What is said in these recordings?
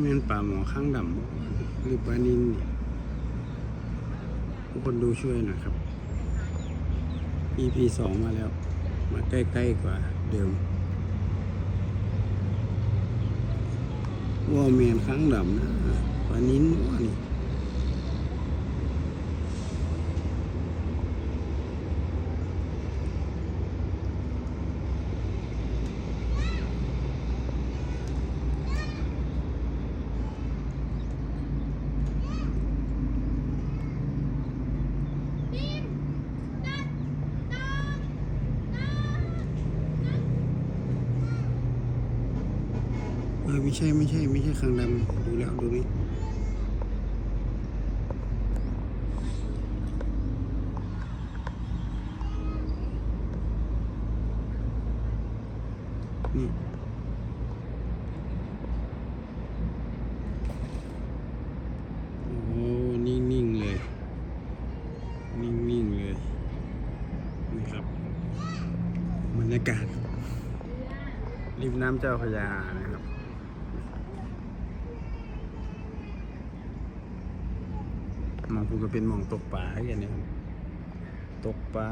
เม่นป่าหมอข้างดำบ่หรือปานินทุกคนดูช่วยหน่อยครับ EP สองมาแล้ว มาใกล้ๆกว่าเดิมว่าเมนข้างดำนะปานินว่านี่ ไม่ใช่ไม่ใช่ไม่ใช่คางดำดูแล้วดูนี่นี่โอ้นิ่งๆเลย นิ่งๆเลย นี่ครับบรรยากาศริมน้ำเจ้าพระยานะครับ มองพูก็เป็นมองตกปลาอย่างนี้ครับตกปลา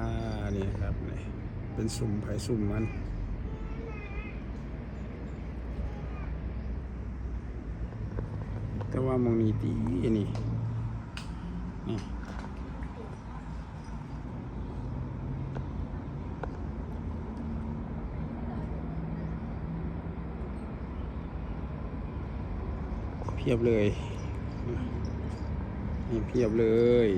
เนี่ยครับเนี่ยเป็นสุ่มไผ่สุ่มมันแต่ว่ามองนี้ตีนี่นี่เพียบเลย นี่เพียบเลย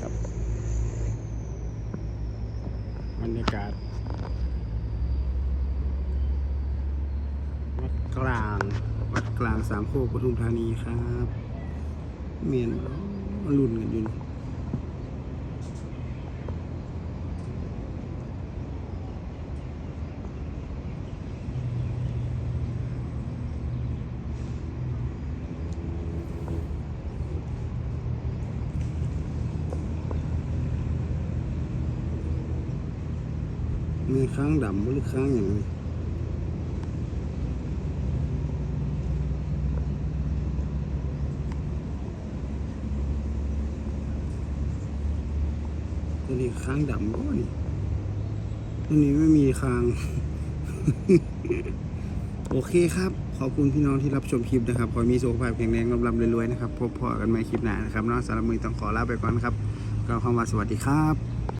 ครับบรรยากาศวัดกลางวัดกลางสามโคกปทุมธานีครับ เมียนรุ่นกันอยู่ มีค้างดำหรือค้างอย่างนี้ตัวนี้ค้างดำบ่นี่ตัวนี้ไม่มีค้าง โอเคครับ ขอบคุณพี่น้องที่รับชมคลิปนะครับขอมีสุขภาพแข็งแรงร่ำๆรวยๆนะครับ พบพอกันใหม่คลิปหน้านะครับเนาะสำหรับมือต้องขอลาไปก่อนครับก็เข้ามาสวัสดีครับ